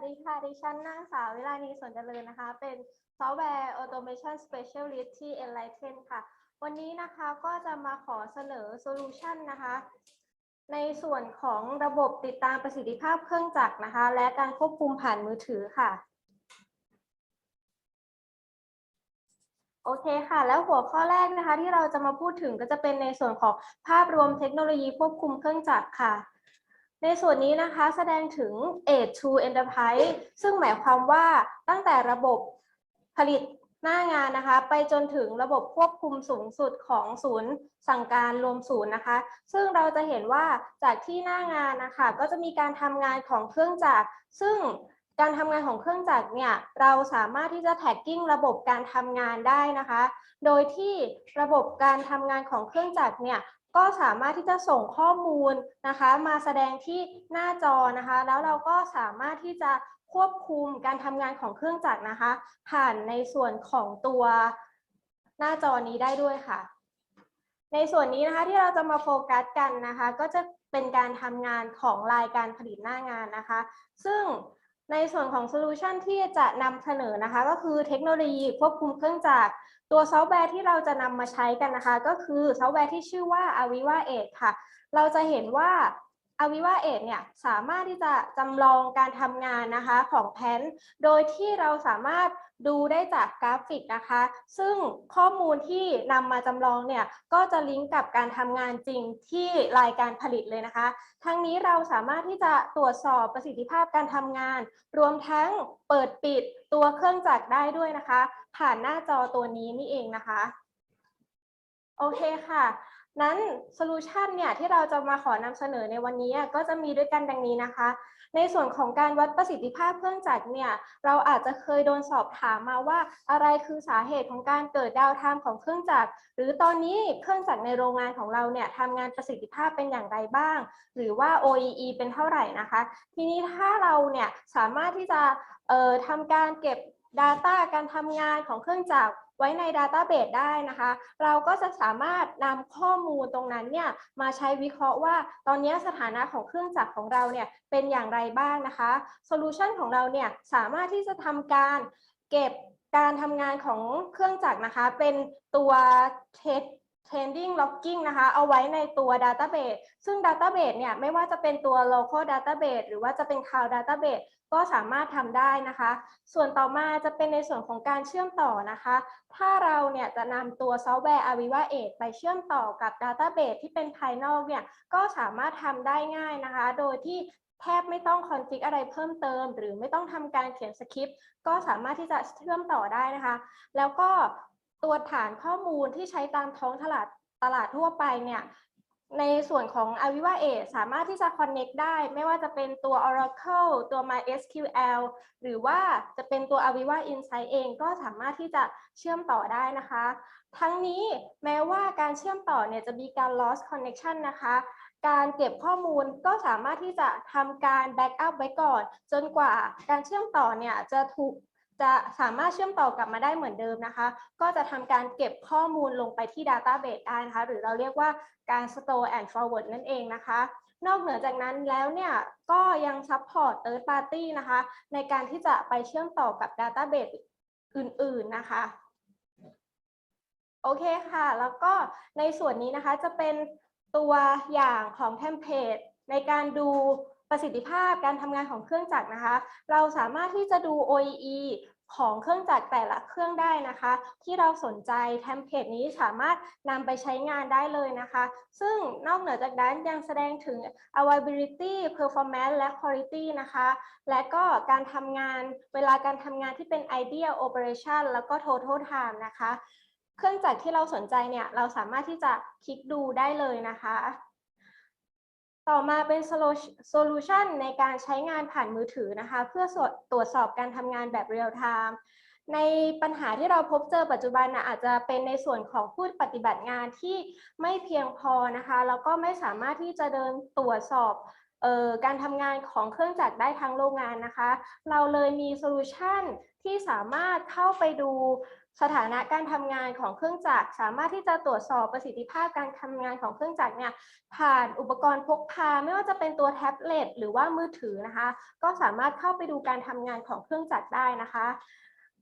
วัสดีค่ะ ดิฉันนางสาววิลานีสวนเจริญนะคะ เป็นซอฟต์แวร์ Automation Specialist ที่ Enlighten ค่ะ วันนี้นะคะก็จะมาขอเสนอโซลูชันนะคะ ในส่วนของระบบติดตามประสิทธิภาพเครื่องจักรนะคะ และการควบคุมผ่านมือถือค่ะ โอเคค่ะ แล้วหัวข้อแรกนะคะที่เราจะมาพูดถึงก็จะเป็นในส่วนของภาพรวมเทคโนโลยีควบคุมเครื่องจักรค่ะ ในส่วนนี้นะคะแสดงถึง Age to Enterprise ซึ่งหมายความว่าตั้งแต่ระบบผลิตหน้างานนะคะ ไปจนถึงระบบควบคุมสูงสุดของศูนย์สั่งการรวมศูนย์นะคะ ซึ่งเราจะเห็นว่าจากที่หน้างานนะคะ ก็จะมีการทำงานของเครื่องจักรซึ่งการทำงานของเครื่องจักรเนี่ยเราสามารถที่จะแท็กกิ้งระบบการทำงานได้นะคะ โดยที่ระบบการทำงานของเครื่องจักรเนี่ย ก็สามารถที่จะส่งข้อมูลนะคะ มาแสดงที่หน้าจอนะคะ แล้วเราก็สามารถที่จะควบคุมการทำงานของเครื่องจักรนะคะ ผ่านในส่วนของตัวหน้าจอนี้ได้ด้วยค่ะ ในส่วนนี้นะคะที่เราจะมาโฟกัสกันนะคะ ก็จะเป็นการทำงานของรายการผลิตหน้างานนะคะ ซึ่ง ในส่วนของโซลูชันที่จะนำเสนอนะคะ ก็คือเทคโนโลยีควบคุมเครื่องจักรตัวซอฟต์แวร์ที่เราจะนำมาใช้กันนะคะ ก็คือซอฟต์แวร์ที่ชื่อว่า Aviva Edge ค่ะ เราจะเห็นว่า Aviva 8เนี่ยสามารถที่จะจำลองการทำงานนะคะของแพนโดยที่เราสามารถดูได้จากกราฟิกนะคะ ซึ่งข้อมูลที่นำมาจำลองเนี่ยก็จะลิงก์กับการทำงานจริงที่รายการผลิตเลยนะคะ ทั้งนี้เราสามารถที่จะตรวจสอบประสิทธิภาพการทำงาน รวมทั้งเปิดปิดตัวเครื่องจักรได้ด้วยนะคะ ผ่านหน้าจอตัวนี้นี่เองนะคะ โอเคค่ะ นั้นโซลูชันเนี่ยที่เราจะมาขอนำเสนอในวันนี้ก็จะมีด้วยกันดังนี้นะคะ ในส่วนของการวัดประสิทธิภาพเครื่องจักรเนี่ยเราอาจจะเคยโดนสอบถามมาว่าอะไรคือสาเหตุของการเกิดดาวไทม์ของเครื่องจักร หรือตอนนี้เครื่องจักรในโรงงานของเราเนี่ยทำงานประสิทธิภาพเป็นอย่างไรบ้าง หรือว่า OEE เป็นเท่าไหร่นะคะ ทีนี้ถ้าเราเนี่ยสามารถที่จะเอ่อทำการเก็บ Data การทำงานของเครื่องจักร ไว้ใน Database ได้นะคะ เราก็จะสามารถนำข้อมูลตรงนั้นเนี่ยมาใช้วิเคราะห์ว่าตอนนี้สถานะของเครื่องจักรของเราเนี่ยเป็นอย่างไรบ้างนะคะโซลูชันของเราเนี่ยสามารถที่จะทำการเก็บการทำงานของเครื่องจักรนะคะ เป็นตัวเทป trending logging นะคะ เอาไว้ในตัว database ซึ่ง database เนี่ยไม่ว่าจะเป็นตัว local database หรือว่าจะเป็น cloud database ก็สามารถทำได้นะคะ ส่วนต่อมาจะเป็นในส่วนของการเชื่อมต่อนะคะ ถ้าเราเนี่ยจะนำตัวซอฟต์แวร์ Aviva 8ไปเชื่อมต่อกับ Database ที่เป็นภายนอกเนี่ยก็สามารถทำได้ง่ายนะคะ โดยที่แทบไม่ต้องคอนฟิกอะไรเพิ่มเติม หรือไม่ต้องทำการเขียนสคริปต์ก็สามารถที่จะเชื่อมต่อได้นะคะ แล้วก็ ตัวฐานข้อมูลที่ใช้ตามท้องตลาดตลาดทั่วไปเนี่ยในส่วนของ Aviva 8สามารถที่จะ connect ได้ ไม่ว่าจะเป็นตัว Oracle ตัว MySQL หรือว่าจะเป็นตัว Aviva Insight เองก็สามารถที่จะเชื่อมต่อได้นะคะ ทั้งนี้แม้ว่าการเชื่อมต่อเนี่ยจะมีการ loss connection นะคะ การเก็บข้อมูลก็สามารถที่จะทำการ backup ไว้ก่อน จนกว่าการเชื่อมต่อเนี่ยจะถูก จะสามารถเชื่อมต่อกลับมาได้เหมือนเดิมนะคะ ก็จะทำการเก็บข้อมูลลงไปที่ Database ได้นะคะ หรือเราเรียกว่าการ store and forward นั่นเองนะคะ นอกเหนือจากนั้นแล้วเนี่ย ก็ยัง support third party นะคะ ในการที่จะไปเชื่อมต่อกับ Database อื่น ๆ นะคะ โอเคค่ะ แล้วก็ในส่วนนี้นะคะจะเป็นตัวอย่างของเทมเพลตในการดูประสิทธิภาพการทำงานของเครื่องจักรนะคะ เราสามารถที่จะดู OEE ของเครื่องจักรแต่ละเครื่องได้นะคะ ที่เราสนใจเทมเพลตนี้สามารถนำไปใช้งานได้เลยนะคะ ซึ่งนอกเหนือจากนั้นยังแสดงถึง availability performance และ quality นะคะ และก็การทำงานเวลาการทำงานที่เป็น ideal operation แล้วก็ total time นะคะ เครื่องจักรที่เราสนใจเนี่ยเราสามารถที่จะคลิกดูได้เลยนะคะ ต่อมาเป็นโซลูชันในการใช้งานผ่านมือถือนะคะ เพื่อตรวจสอบการทำงานแบบเรียลไทม์ในปัญหาที่เราพบเจอปัจจุบันนะอาจจะเป็นในส่วนของผู้ปฏิบัติงานที่ไม่เพียงพอนะคะแล้วก็ไม่สามารถที่จะเดินตรวจสอบออการทำงานของเครื่องจักรได้ทั้งโรงงานนะคะ เราเลยมีโซลูชันที่สามารถเข้าไปดู สถานะการทำงานของเครื่องจักรสามารถที่จะตรวจสอบประสิทธิภาพการทำงานของเครื่องจักรเนี่ยผ่านอุปกรณ์พกพา ไม่ว่าจะเป็นตัวแท็บเล็ตหรือว่ามือถือนะคะ ก็สามารถเข้าไปดูการทำงานของเครื่องจักรได้นะคะ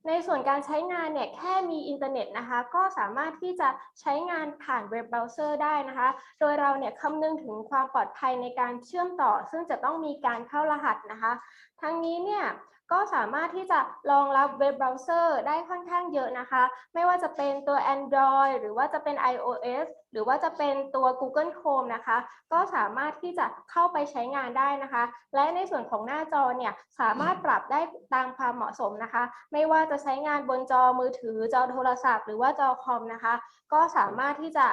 ในส่วนการใช้งานเนี่ยแค่มีอินเทอร์เน็ตนะคะ ก็สามารถที่จะใช้งานผ่านเว็บเบราว์เซอร์ได้นะคะ โดยเราเนี่ยคำนึงถึงความปลอดภัยในการเชื่อมต่อ ซึ่งจะต้องมีการเข้ารหัสนะคะ ทั้งนี้เนี่ย ก็สามารถที่จะรองรับเว็บเบราว์เซอร์ได้ค่อนข้างเยอะนะคะ ไม่ว่าจะเป็นตัว Android หรือว่าจะเป็น iOS หรือว่าจะเป็นตัว Google Chrome นะคะ ก็สามารถที่จะเข้าไปใช้งานได้นะคะ และในส่วนของหน้าจอเนี่ยสามารถปรับได้ตามความเหมาะสมนะคะ ไม่ว่าจะใช้งานบนจอมือถือจอโทรศัพท์ หรือว่าจอคอมนะคะ ก็สามารถที่จะ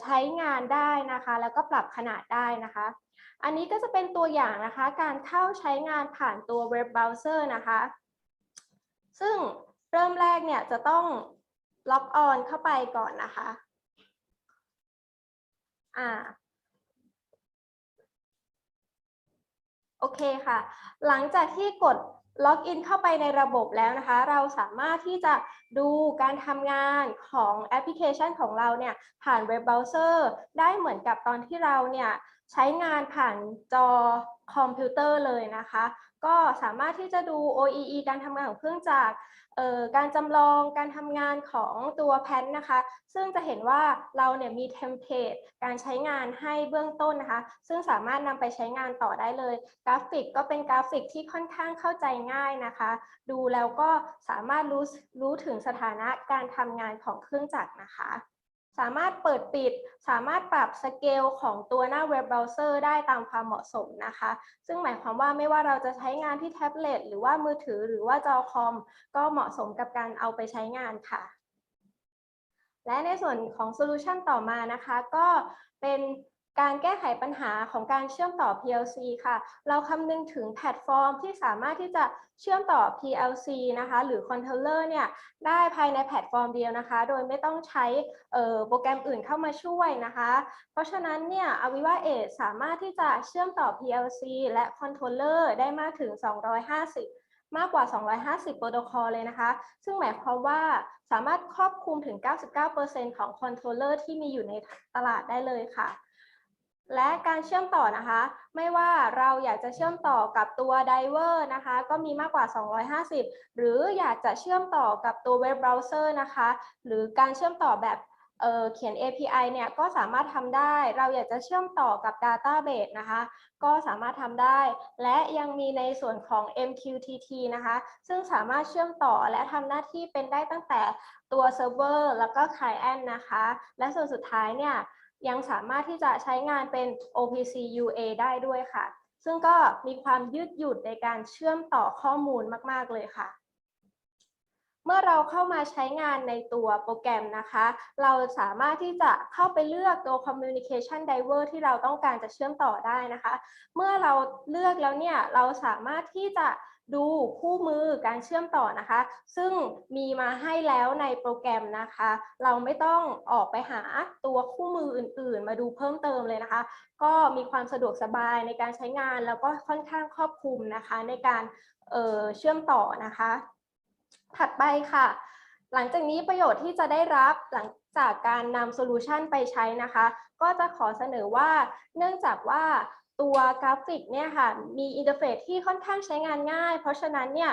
ใช้งานได้นะคะ แล้วก็ปรับขนาดได้นะคะ อันนี้ก็จะเป็นตัวอย่างนะคะ การเข้าใช้งานผ่านตัวเว็บเบราว์เซอร์นะคะ ซึ่งเริ่มแรกเนี่ยจะต้องล็อกออนเข้าไปก่อนนะคะ อ่า โอเคค่ะ หลังจากที่กดล็อกอินเข้าไปในระบบแล้วนะคะ เราสามารถที่จะดูการทำงานของแอปพลิเคชันของเราเนี่ยผ่านเว็บเบราว์เซอร์ได้เหมือนกับตอนที่เราเนี่ย ใช้งานผ่านจอคอมพิวเตอร์เลยนะคะ ก็สามารถที่จะดู OEE การทำงานของเครื่องจักรการจำลองการทำงานของตัวแพนนะคะ ซึ่งจะเห็นว่าเราเนี่ยมีเทมเพลตการใช้งานให้เบื้องต้นนะคะ ซึ่งสามารถนำไปใช้งานต่อได้เลย กราฟิกก็เป็นกราฟิกที่ค่อนข้างเข้าใจง่ายนะคะ ดูแล้วก็สามารถรู้รู้ถึงสถานะการทำงานของเครื่องจักรนะคะ สามารถเปิดปิด สามารถปรับสเกลของตัวหน้าเว็บเบราว์เซอร์ได้ตามความเหมาะสมนะคะ ซึ่งหมายความว่าไม่ว่าเราจะใช้งานที่แท็บเล็ตหรือว่ามือถือหรือว่าจอคอม ก็เหมาะสมกับการเอาไปใช้งานค่ะ และในส่วนของโซลูชันต่อมานะคะ ก็เป็น การแก้ไขปัญหาของการเชื่อมต่อ PLC ค่ะ เราคำนึงถึงแพลตฟอร์มที่สามารถที่จะเชื่อมต่อ PLC นะคะ หรือคอนโทรลเลอร์เนี่ยได้ภายในแพลตฟอร์มเดียวนะคะ โดยไม่ต้องใช้โปรแกรมอื่นเข้ามาช่วยนะคะ เพราะฉะนั้นเนี่ย Aviva Edge สามารถที่จะเชื่อมต่อ PLC และคอนโทรลเลอร์ได้มากถึง 250มากกว่า 250 โปรโตคอลเลยนะคะ ซึ่งหมายความว่าสามารถครอบคลุมถึง 99%ของคอนโทรลเลอร์ที่มีอยู่ในตลาดได้เลยค่ะ และการเชื่อมต่อนะคะ ไม่ว่าเราอยากจะเชื่อมต่อกับตัวไดเวอร์นะคะ ก็มีมากกว่า 250 หรืออยากจะเชื่อมต่อกับตัวเว็บเบราว์เซอร์นะคะ หรือการเชื่อมต่อแบบเเขียน API เนี่ยก็สามารถทำได้ เราอยากจะเชื่อมต่อกับ Database นะคะ ก็สามารถทำได้ และยังมีในส่วนของ MQTT นะคะ ซึ่งสามารถเชื่อมต่อและทำหน้าที่เป็นได้ตั้งแต่ตัวเซิร์ฟเวอร์แล้วก็ Client นะคะ และส่วนสุดท้ายเนี่ย ยังสามารถที่จะใช้งานเป็น OPC UA ได้ด้วยค่ะ ซึ่งก็มีความยืดหยุ่นในการเชื่อมต่อข้อมูลมากๆเลยค่ะ เมื่อเราเข้ามาใช้งานในตัวโปรแกรมนะคะ เราสามารถที่จะเข้าไปเลือกตัว communication driver ที่เราต้องการจะเชื่อมต่อได้นะคะ เมื่อเราเลือกแล้วเนี่ย เราสามารถที่จะ ดูคู่มือการเชื่อมต่อนะคะ ซึ่งมีมาให้แล้วในโปรแกรมนะคะ เราไม่ต้องออกไปหาตัวคู่มืออื่น ๆ มาดูเพิ่มเติมเลยนะคะ ก็มีความสะดวกสบายในการใช้งานแล้วก็ค่อนข้างครอบคลุมนะคะ ในการเเชื่อมต่อนะคะ ถัดไปค่ะ หลังจากนี้ประโยชน์ที่จะได้รับหลังจากการนำโซลูชันไปใช้นะคะ ก็จะขอเสนอว่าเนื่องจากว่า ตัวกราฟิกเนี่ยค่ะมีอินเทอร์เฟซที่ค่อนข้างใช้งานง่าย เพราะฉะนั้นเนี่ย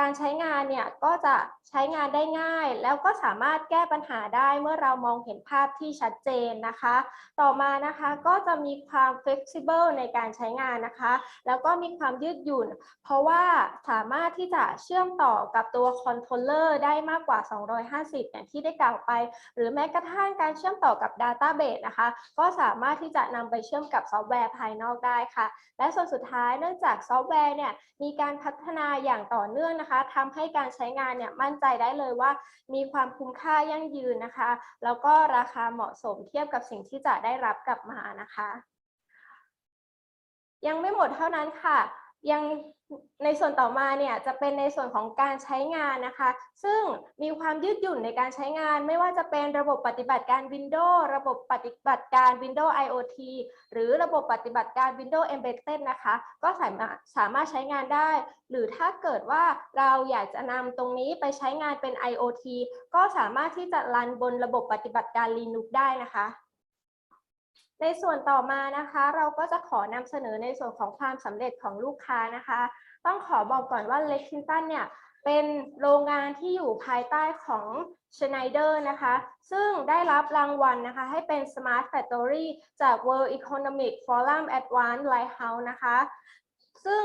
การใช้งานเนี่ยก็จะใช้งานได้ง่าย แล้วก็สามารถแก้ปัญหาได้เมื่อเรามองเห็นภาพที่ชัดเจนนะคะ ต่อมานะคะก็จะมีความ flexible ในการใช้งานนะคะ แล้วก็มีความยืดหยุ่น เพราะว่าสามารถที่จะเชื่อมต่อกับตัวคอนโทรลเลอร์ได้มากกว่า 250 อย่างที่ได้กล่าวไป หรือแม้กระทั่งการเชื่อมต่อกับ Database นะคะ ก็สามารถที่จะนำไปเชื่อมกับซอฟต์แวร์ภายนอกได้ค่ะ และส่วนสุดท้ายเนื่องจากซอฟต์แวร์เนี่ยมีการพัฒนาอย่างต่อเนื่องนะคะทำให้การใช้งานเนี่ยมั่นใจได้เลยว่า มีความคุ้มค่ายั่งยืนนะคะ แล้วก็ราคาเหมาะสมเทียบกับสิ่งที่จะได้รับกลับมานะคะ ยังไม่หมดเท่านั้นค่ะ ยังในส่วนต่อมาเนี่ยจะเป็นในส่วนของการใช้งานนะคะ ซึ่งมีความยืดหยุ่นในการใช้งาน ไม่ว่าจะเป็นระบบปฏิบัติการ Windows ระบบปฏิบัติการ Windows IoT หรือระบบปฏิบัติการ Windows Embedded นะคะ ก็สามารถสามารถใช้งานได้ หรือถ้าเกิดว่าเราอยากจะนำตรงนี้ไปใช้งานเป็น IoT ก็สามารถที่จะรันบนระบบปฏิบัติการ Linux ได้นะคะ ในส่วนต่อมานะคะ เราก็จะขอนำเสนอในส่วนของความสำเร็จของลูกค้านะคะ ต้องขอบอกก่อนว่า Lexington เนี่ยเป็นโรงงานที่อยู่ภายใต้ของ Schneider นะคะ ซึ่งได้รับรางวัลนะคะ ให้เป็น Smart Factory จาก World Economic Forum Advanced Lighthouse นะคะ ซึ่ง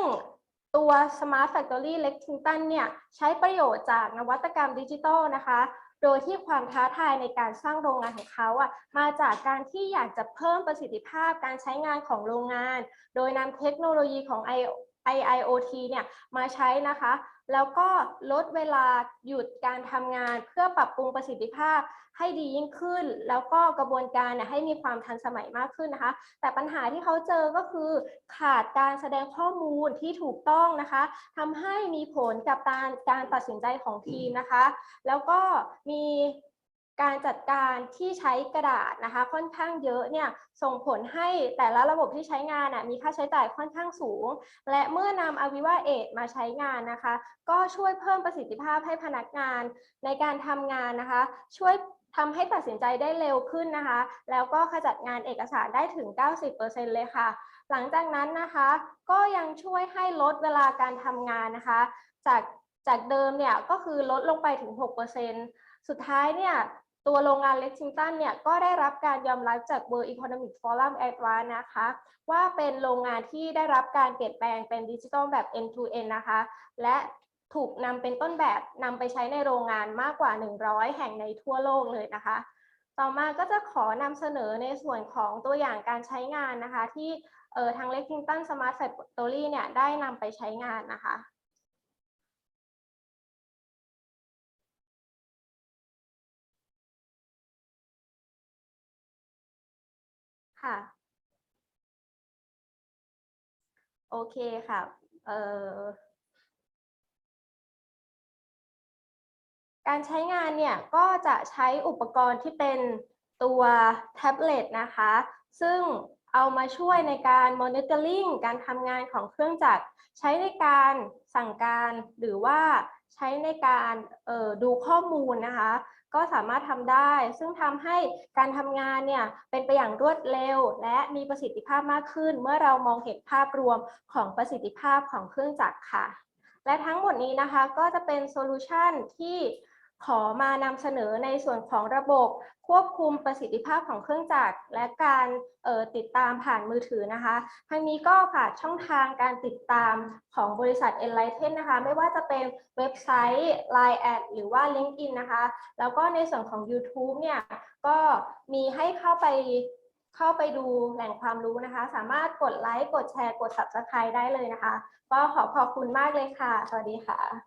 ตัว Smart Factory Lexington เนี่ย ใช้ประโยชน์จากนวัตกรรมดิจิทัลนะคะ โดยที่ความท้าทายในการสร้างโรงงานของเขาอะมาจากการที่อยากจะเพิ่มประสิทธิภาพการใช้งานของโรงงาน โดยนำเทคโนโลยีของ I IIoT เนี่ยมาใช้นะคะ แล้วก็ลดเวลาหยุดการทำงานเพื่อปรับปรุงประสิทธิภาพให้ดียิ่งขึ้น แล้วก็กระบวนการให้มีความทันสมัยมากขึ้นนะคะ แต่ปัญหาที่เขาเจอก็คือ ขาดการแสดงข้อมูลที่ถูกต้องนะคะทำให้มีผลกับการการตัดสินใจของทีมนะคะ แล้วก็มี การจัดการที่ใช้กระดาษนะคะ ค่อนข้างเยอะเนี่ยส่งผลให้แต่ละระบบที่ใช้งานมีค่าใช้จ่ายค่อนข้างสูง และเมื่อนำ Aviva 8มาใช้งานนะคะ ก็ช่วยเพิ่มประสิทธิภาพให้พนักงานในการทำงานนะคะ ช่วยทำให้ตัดสินใจได้เร็วขึ้นนะคะ แล้วก็ขจัดงานเอกสารได้ถึง 90%เลยค่ะ หลังจากนั้นนะคะ ก็ยังช่วยให้ลดเวลาการทำงานนะคะ จากจากเดิมเนี่ยก็คือลดลงไปถึง 6%สุดท้ายเนี่ย ตัวโรงงานเล็กชิงตันเนี่ยก็ได้รับการยอมรับจาก World Economic Forum Advance นะคะ ว่าเป็นโรงงานที่ได้รับการเปลี่ยนแปลงเป็นดิจิทัลแบบ end to end นะคะ และถูกนำเป็นต้นแบบนำไปใช้ในโรงงานมากกว่า 100 แห่งในทั่วโลกเลยนะคะ ต่อมาก็จะขอนำเสนอในส่วนของตัวอย่างการใช้งานนะคะ ที่เออทาง Lexington Smart Factory เนี่ยได้นำไปใช้งานนะคะ ค่ะ โอเคค่ะ เอ่อ การใช้งานเนี่ยก็จะใช้อุปกรณ์ที่เป็นตัวแท็บเล็ตนะคะ ซึ่งเอามาช่วยในการ monitoring การทำงานของเครื่องจักร ใช้ในการสั่งการหรือว่าใช้ในการออดูข้อมูลนะคะ ก็สามารถทำได้ ซึ่งทำให้การทำงานเนี่ยเป็นไปอย่างรวดเร็ว และมีประสิทธิภาพมากขึ้น เมื่อเรามองเห็นภาพรวมของประสิทธิภาพของเครื่องจักรค่ะ และทั้งหมดนี้นะคะก็จะเป็นโซลูชันที่ ขอมานำเสนอในส่วนของระบบควบคุมประสิทธิภาพของเครื่องจักรและการออติดตามผ่านมือถือนะคะ ทั้งนี้ก็ฝากช่องทางการติดตามของบริษัท Enlighten นะคะ ไม่ว่าจะเป็นเว็บไซต์ Line แอดหรือว่า LinkedIn นะคะ แล้วก็ในส่วนของ YouTube เนี่ย ก็มีให้เข้าไปเข้าไปดูแหล่งความรู้นะคะ สามารถกดไลค์ กดแชร์ กด Subscribe ได้เลยนะคะ ก็ขอขอบคุณมากเลยค่ะ สวัสดีค่ะ